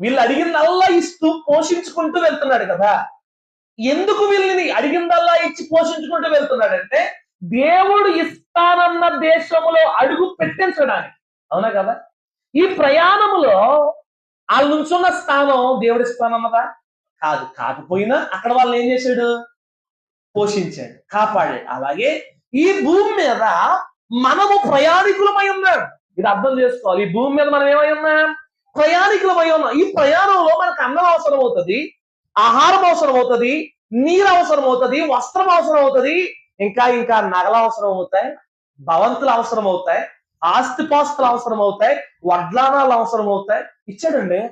వీళ్ళు అడిగిందల్లా ఇస్తూ పోషించుకుంటూ వెళ్తున్నాడు కదా. ఎందుకు వీళ్ళని అడిగిందల్లా ఇచ్చి పోషించుకుంటూ వెళ్తున్నాడంటే దేవుడు ఇస్తానన్న దేశంలో అడుగు పెట్టించడానికి అవునా కదా? ఈ ప్రయాణములో వాళ్ళు నుంచున్న స్థానం దేవుడి స్థానమదా? కాదు. కాకపోయినా అక్కడ వాళ్ళు ఏం చేశాడు? పోషించాడు. కాపాడాడు. అలాగే ఈ భూమి మీద మనము ప్రయాణికులమై ఉన్నాం. ఇది అర్థం చేసుకోవాలి. ఈ భూమి మీద మనం ఏమై ఉన్నాం? ప్రయాణికులమై ఉన్నాం ఈ ప్రయాణంలో మనకు అన్నం అవసరం అవుతుంది ఆహారం అవసరం అవుతుంది నీరు అవసరం అవుతుంది వస్త్రం అవసరం అవుతుంది ఇంకా ఇంకా నగలు అవసరం అవుతాయి భవంతులు అవసరం అవుతాయి ఆస్తిపాస్తులు అవసరం అవుతాయి వడ్లానాలు అవసరం అవుతాయి. ఇచ్చాడండి.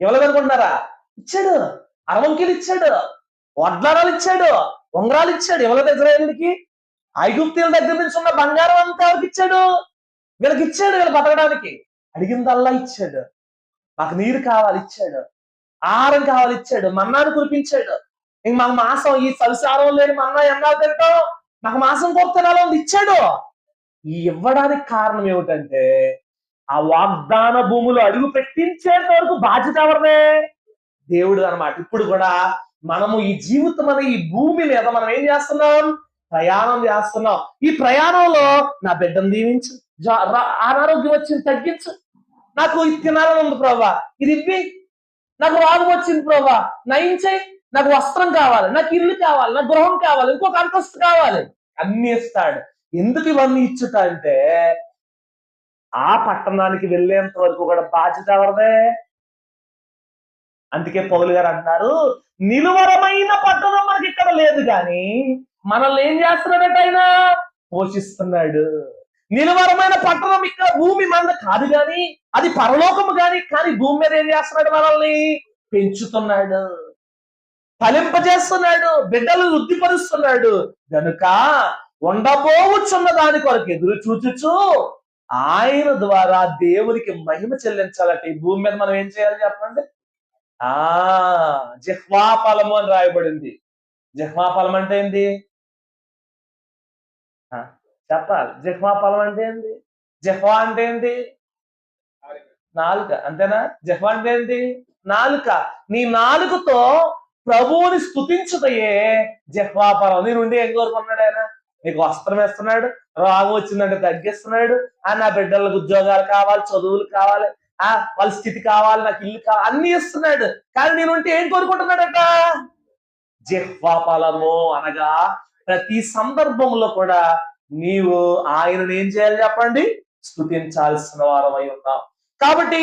ఎవరు ఇచ్చాడు. అరవంకిలు ఇచ్చాడు. వడ్లానాలు ఇచ్చాడు. ఉంగరాలు ఇచ్చాడు. ఎవరి ఇజ్రాయేల్కి ఐగుప్తీల దగ్గర నుంచి ఉన్న బంగారం అంతా ఎవరికి ఇచ్చాడు? వీళ్ళకి ఇచ్చాడు. వీళ్ళు బతకడానికి. అడిగిందల్లా ఇచ్చాడు. మాకు నీరు కావాలి ఇచ్చాడు. ఆహారం కావాలి ఇచ్చాడు. మన్నాను కురిపించాడు. ఇంక మాకు మాసం ఈ సలిసారం లేని మన్నా ఎన్నాళ్ళు తింటాం మాకు మాసం కోపు తినాలో ఉంది ఇచ్చాడు. ఈ ఇవ్వడానికి కారణం ఏమిటంటే ఆ వాగ్దాన భూములు అడుగు పెట్టించేంత వరకు బాధ్యత ఎవరిదే? దేవుడు అనమాట ఇప్పుడు కూడా మనము ఈ జీవితం అనే ఈ భూమి మీద మనం ఏం చేస్తున్నాం? ప్రయాణం చేస్తున్నాం. ఈ ప్రయాణంలో నా బిడ్డను దీవించు. రా- అనారోగ్యం వచ్చింది తగ్గించు. నాకు ఇది తినాలని ఉంది ప్రభా. ఇది ఇవ్వి. నాకు రోగం వచ్చింది ప్రభా. నయించేయి నాకు వస్త్రం కావాలి నాకు ఇల్లు కావాలి నాకు గృహం కావాలి ఇంకొక అంతస్తు కావాలి. అన్ని ఇస్తాడు. ఎందుకు ఇవన్నీ ఇచ్చుట అంటే ఆ పట్టణానికి వెళ్ళేంత వరకు కూడా బాధ్యత ఎవరిదే? అందుకే పౌలు గారు అంటారు నిలువరమైన పట్టణం మనకి ఇక్కడ లేదు కానీ మనల్ని ఏం చేస్తున్నాడట ఆయన? పోషిస్తున్నాడు. నిలువరమైన పట్టణం ఇక్కడ భూమి మంద కాదు గాని అది పరలోకము గాని కానీ భూమి మీద ఏం చేస్తున్నాడు మనల్ని? పెంచుతున్నాడు. ఫలింపజేస్తున్నాడు. బిడ్డలు వృద్ధిపరుస్తున్నాడు. గనుక ఉండబోవచ్చున్న దాని కొరకు ఎదురు చూచుచు ఆయన ద్వారా దేవునికి మహిమ చెల్లించాలంటే ఈ భూమి మీద మనం ఏం చేయాలి చెప్పండి? ఆ జిహ్వాఫలము అని రాయబడింది. జిహ్వాఫలం అంటే ఏంది? చెప్పాలి. చెప్పాలి జిహ్వాఫలం అంటే ఏంది? జిహ్వా అంటే ఏంది? నాలుక. అంతేనా? జిహ్వా అంటే ఏంటి నాలుక. నీ నాలుకతో ప్రభువుని స్తుతించుటయే జిహ్వాఫలం నీ నుండి ఏం కోరుకున్నాడు ఆయన? నీకు వస్త్రం వేస్తున్నాడు రోగం వచ్చిందంటే తగ్గిస్తున్నాడు ఆ నా బిడ్డలకు ఉద్యోగాలు కావాలి చదువులు కావాలి ఆ వాళ్ళ స్థితి కావాలి నాకు ఇల్లు కావాలి అన్ని ఇస్తున్నాడు. కానీ నేను ఉంటే ఏం కోరుకుంటున్నాడట? జిహ్వాఫలము అనగా ప్రతి సందర్భంలో కూడా నీవు ఆయనను ఏం చేయాలి చెప్పండి? స్థుతించాల్సిన వారమై ఉన్నాం కాబట్టి